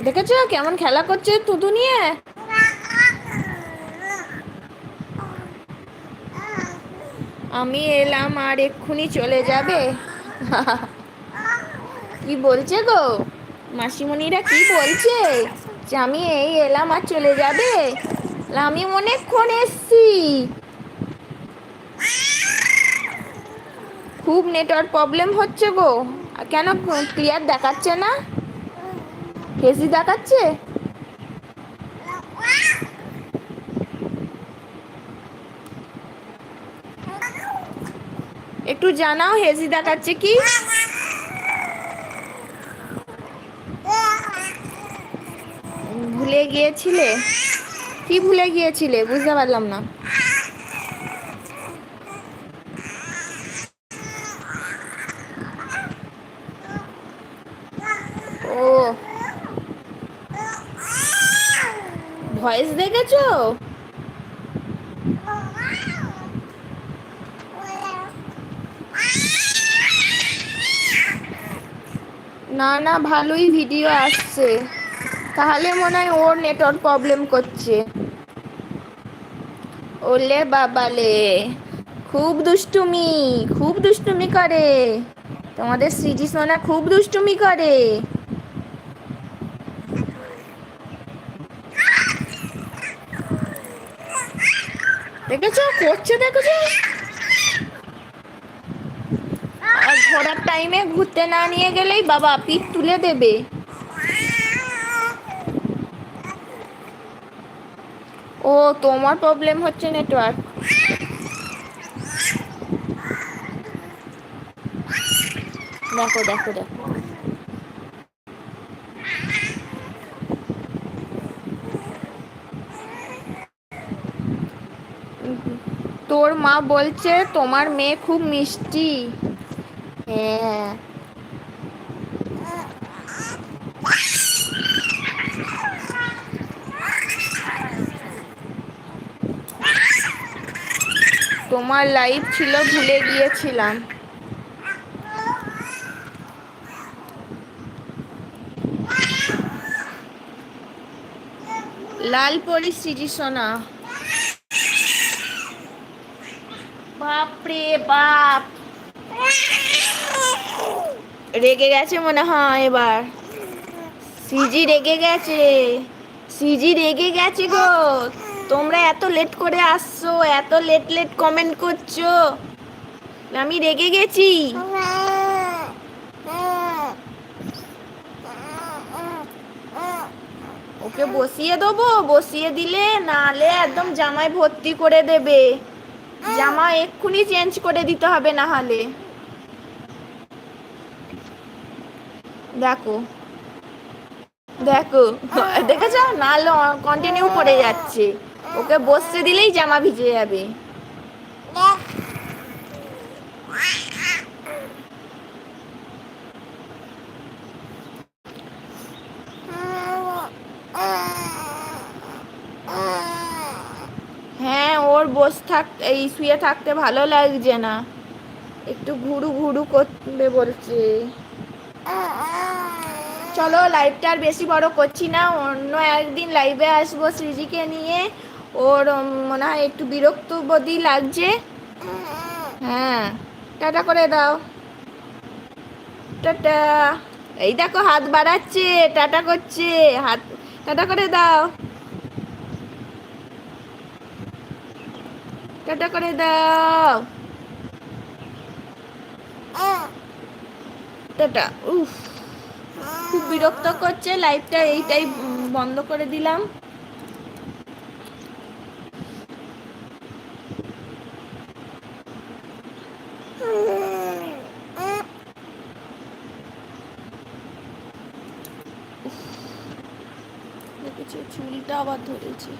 দেখেছ কেমন খেলা করছে তুতু নিয়ে? আমি এলাম আর এক্ষুনি চলে যাবে। কি বলছে গো? মাসিমণিরা কি বলছে? যে আমি এই এলাম আর চলে যাবে? আমি অনেকক্ষণ এসছি। খুব নেটওয়ার্ক প্রবলেম হচ্ছে গো। কেন ক্লিয়ার দেখাচ্ছে না? হেজি দেখাচ্ছে? একটু জানাও, হেজি দেখাচ্ছে কি? ভুলে গিয়েছিলে? কি ভুলে গিয়েছিলে? বুঝতে পারলাম না ও ভয়েস দেখেছ? না না, ভালোই ভিডিও আসছে। তাহলে মনে হয় ওর নেটওয়ার্ক প্রবলেম করছে। ওলে বাবালে, খুব দুষ্টুমি খুব দুষ্টুমি করে। তোমাদের সৃজি সোনা খুব দুষ্টুমি করে। দেখেছ? করছে, দেখেছ? আর ঘোরার টাইমে ঘুরতে না নিয়ে গেলেই বাবা পিঠ তুলে দেবে। ও, তোমার প্রবলেম হচ্ছে নেটওয়ার্ক দেখো দেখো দেখো। তোর মা বলছে তোমার মেয়ে খুব মিষ্টি। হ্যাঁ। তোমার লাইভ ছিল ভুলে গিয়েছিলাম। লাল পরি সিজি সোনা। বাপরে বাপ। রেগে গেছে মনে হয় এবার। সিজি রেগে গেছে। সিজি রেগে গেছে গো। তোমরা এত লেট করে আসছো, এত লেট লেট কমেন্ট করছ। আমি রেগে গেছি। ওকে বসিয়ে দেবো, বসিয়ে দিলে নালে একদম জামায় ভর্তি করে দেবে। জামা এক্ষুনি চেঞ্জ করে দিতে হবে না হলে। দেখো। দেখো। দেখেছ? নাহলে কন্টিনিউ করে যাচ্ছে। ওকে বসতে দিলেই জামা ভিজে যাবে হ্যাঁ ওর বস থাক, এই শুয়ে থাকতে ভালো লাগছে না। একটু ঘুরু ঘুরু করবে বলছে। চলো লাইভটা আর বেশি বড় করছি না, অন্য একদিন লাইভে আসব সৃজিকে নিয়ে। ওর মনে হয় একটু বিরক্ত বোধই লাগছে। হ্যাঁ টাটা করে দাও। টাটা। এই দেখো হাত বাড়াচ্ছে, টাটা করছে, হাত, টাটা করে দাও। টাটা করে দাও। টাটা উফ, খুব বিরক্ত করছে লাইভটা এইটাই বন্ধ করে দিলাম। চুলটা আবার ধরেছে।